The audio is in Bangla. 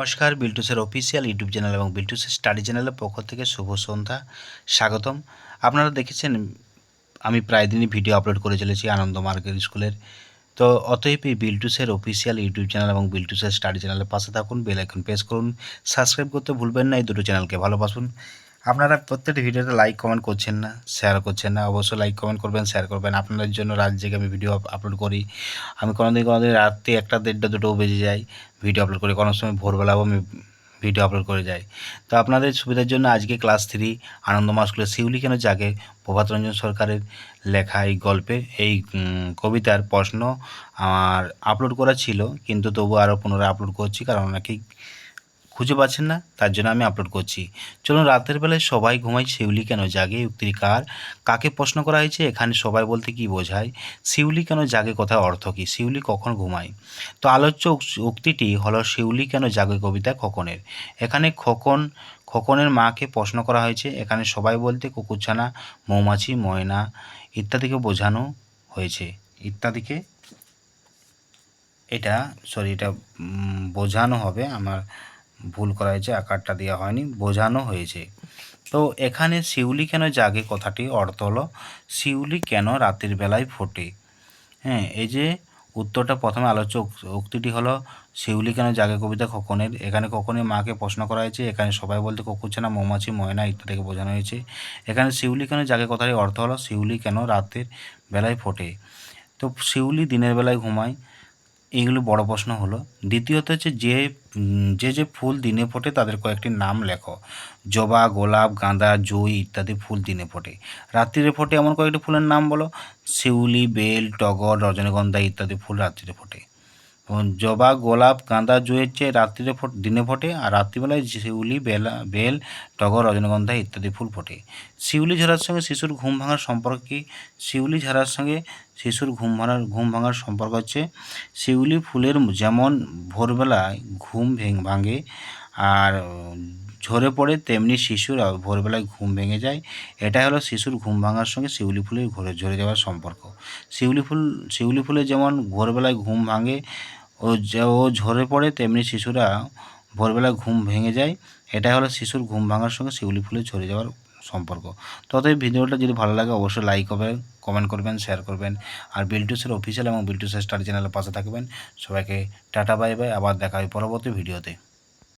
নমস্কার, বিল্টুসের অফিসিয়াল ইউটিউব চ্যানেল এবং বিল্টুসের স্টাডি চ্যানেলের পক্ষ থেকে শুভ সন্ধ্যা, স্বাগতম। আপনারা দেখেছেন, আমি প্রায় দিনই ভিডিও আপলোড করে চলেছি আনন্দ মার্গের স্কুলের। তো অতএব এই বিল্টুসের অফিসিয়াল ইউটিউব চ্যানেল এবং বিল্টুসের স্টাডি চ্যানেলের পাশে থাকুন, বেল আইকন প্রেস করুন, সাবস্ক্রাইব করতে ভুলবেন না, এই দুটো চ্যানেলকে ভালোবাসুন। আপনারা প্রত্যেকটি ভিডিওতে লাইক কমেন্ট করছেন না শেয়ার করছেন না, অবশ্যই লাইক কমেন্ট করবেন শেয়ার করবেন। আপনাদের জন্য রাত জেগে আমি ভিডিও আপলোড করি। আমি কোনোদিন কোনোদিন রাত্রি একটা দেড়টা দুটোও বেজে যাই ভিডিও আপলোড করি। কোনো সময় ভোরবেলাও আমি ভিডিও আপলোড করে যাই। তো আপনাদের সুবিধার জন্য আজকে ক্লাস থ্রি আনন্দমা স্কুলের শিউলি কেন জাগে? প্রভাত রঞ্জন সরকারের লেখা এই গল্পে, এই কবিতার প্রশ্ন আমার আপলোড করা ছিল, কিন্তু তবু আরও পুনরায় আপলোড করছি, কারণ অনেকেই খুঁজে পাচ্ছেন না, তার জন্য আমি আপলোড করছি। চলুন রাতের বেলায় সবাই ঘুমায় শিউলি কেন জাগে, উক্তির কার, কাকে প্রশ্ন করা হয়েছে, এখানে সবাই বলতে কি বোঝায়, শিউলি কেন জাগে কথা অর্থ কী, শিউলি কখন ঘুমায়? তো আলোচ্য উক্তিটি হলো, শিউলি কেন জাগে কবিতা খোকনের? এখানে খোকন, খোকনের মাকে প্রশ্ন করা হয়েছে, এখানে সবাই বলতে কুকুরছানা, মৌমাছি, ময়না, ইত্যাদিকে বোঝানো হয়েছে। ইত্যাদিকে, এটা সরি এটা বোঝানো হবে আমার ভুল করা হয়েছে, আকারটা দেওয়া হয়নি, বোঝানো হয়েছে। তো এখানে শিউলি কেন জাগে? কথাটি অর্থ হলো, শিউলি কেন রাতের বেলায় ফোটে? হ্যাঁ এই যে উত্তরটা প্রথমে আলোচ্য উক- উক্তিটি হলো, শিউলি কেন জাগে কবিতা খোকনের? এখানে খোকনের মাকে প্রশ্ন করা হয়েছে, এখানে সবাই বলতে কুকুরছানা মৌমাছি, ময়না ইত্যাদিকে বোঝানো হয়েছে। এখানে শিউলি কেন জাগে? কথাটির অর্থ হলো, শিউলি কেন রাতের বেলায় ফোটে? তো শিউলি দিনের বেলায় ঘুমায় এইগুলো বড় প্রশ্ন হলো। দ্বিতীয়ত হচ্ছে যে যে যে ফুল দিনে ফোটে তাদের কয়েকটি নাম লেখো। জবা, গোলাপ, গাঁদা, জুই ইত্যাদি ফুল দিনে ফোটে। রাত্রিরে ফোটে এমন কয়েকটি ফুলের নাম বলো। শিউলি, বেল, টগর, রজনীগন্ধা ইত্যাদি ফুল রাত্রিরে ফোটে। জবা, গোলাপ, গাঁদা চেয়ে রাত্রিরে ফোট, দিনে ফোটে, আর রাত্রিবেলায় শিউলি, বেলা, বেল, টগর, রজনীগন্ধা ইত্যাদি ফুল ফোটে। শিউলি ঝরার সঙ্গে শিশুর ঘুম ভাঙার সম্পর্ক কী? শিউলি ঝরার সঙ্গে শিশুর ঘুম ভাঙার ঘুম ভাঙার সম্পর্ক হচ্ছে, শিউলি ফুলের যেমন ভোরবেলায় ঘুম ভেঙ ভাঙে, আর ঝরে পড়ে তেমনি শিশুর ভোরবেলায় ঘুম ভেঙে যায়। এটাই হলো শিশুর ঘুম ভাঙার সঙ্গে শিউলি ফুলের ঘরে ঝরে যাওয়ার সম্পর্ক। শিউলি ফুল, শিউলি ফুলের যেমন ভোরবেলায় ঘুম ভাঙে ও ও ঝরে পড়ে তেমনি শিশুরা ভোরবেলায় ঘুম ভেঙে যায়। এটাই হলো শিশুর ঘুম ভাঙার সঙ্গে শিউলি ফুলের ঝরে যাওয়ার সম্পর্ক। ততই ভিডিওটা যদি ভালো লাগে অবশ্যই লাইক করবেন কমেন্ট করবেন শেয়ার করবেন। আর বিল্টুসের অফিসিয়াল এবং বিল্টুসের স্টার চ্যানেলের পাশে থাকবেন। সবাইকে টাটা বাই বাই আবার দেখা হয় পরবর্তী ভিডিওতে